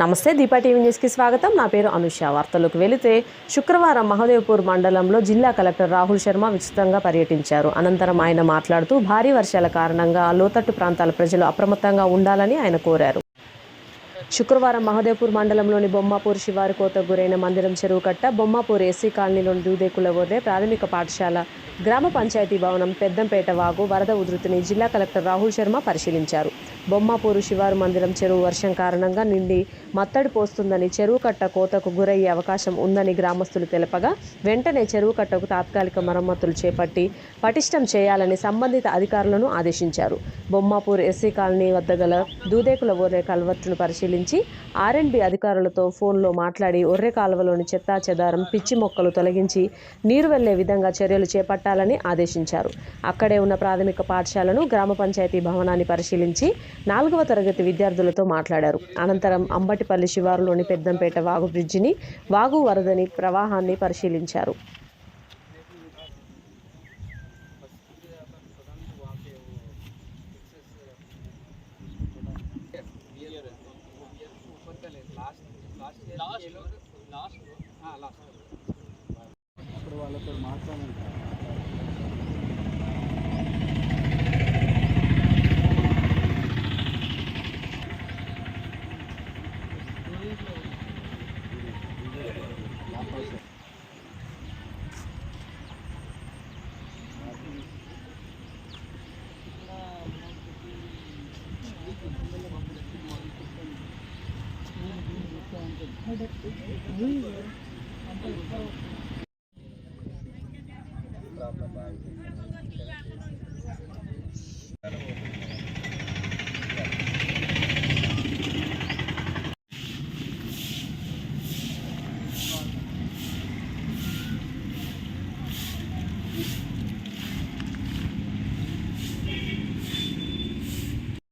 నమస్తే దీపా టీవీ న్యూస్కి స్వాగతం. నా పేరు అనుష. వార్తలకు వెళితే శుక్రవారం మహదేవ్పూర్ మండలంలో జిల్లా కలెక్టర్ రాహుల్ శర్మ విస్తృతంగా పర్యటించారు. అనంతరం ఆయన మాట్లాడుతూ భారీ వర్షాల కారణంగా లోతట్టు ప్రాంతాల ప్రజలు అప్రమత్తంగా ఉండాలని ఆయన కోరారు. శుక్రవారం మహదేవ్పూర్ మండలంలోని బొమ్మాపూర్ శివారు కోత గురైన మందిరం చెరువు కట్ట బొమ్మాపూర్ ఎస్సీ కాలనీలోని దూదేకుల వద్దే ప్రాథమిక పాఠశాల గ్రామ పంచాయతీ భవనం పెద్దంపేట వాగు వరద ఉధృతిని జిల్లా కలెక్టర్ రాహుల్ శర్మ పరిశీలించారు. బొమ్మపూరు శివారు మందిరం చెరువు వర్షం కారణంగా నిండి మత్తడి పోస్తుందని చెరువు కట్ట కోతకు గురయ్యే అవకాశం ఉందని గ్రామస్తులు తెలపగా వెంటనే చెరువు కట్టకు తాత్కాలిక మరమ్మతులు చేపట్టి పటిష్టం చేయాలని సంబంధిత అధికారులను ఆదేశించారు. బొమ్మాపూర్ ఎస్సీ కాలనీ వద్ద గల దూదేకుల ఒర్రె కల్వర్టును పరిశీలించి ఆర్ఎండ్బి అధికారులతో ఫోన్లో మాట్లాడి ఒర్రె కాలువలోని చెత్తా చెదారం పిచ్చి మొక్కలు తొలగించి నీరు వెళ్ళే విధంగా చర్యలు చేపట్టాలని ఆదేశించారు. అక్కడే ఉన్న ప్రాథమిక పాఠశాలను గ్రామ పంచాయతీ భవనాన్ని పరిశీలించి నాలుగవ తరగతి విద్యార్థులతో మాట్లాడారు. అనంతరం అంబటిపల్లి శివారులోని పెద్దంపేట వాగు బ్రిడ్జిని వాగు వరదని ప్రవాహాన్ని పరిశీలించారు. అప్పుడు వాళ్ళతో మాట్లాడాలి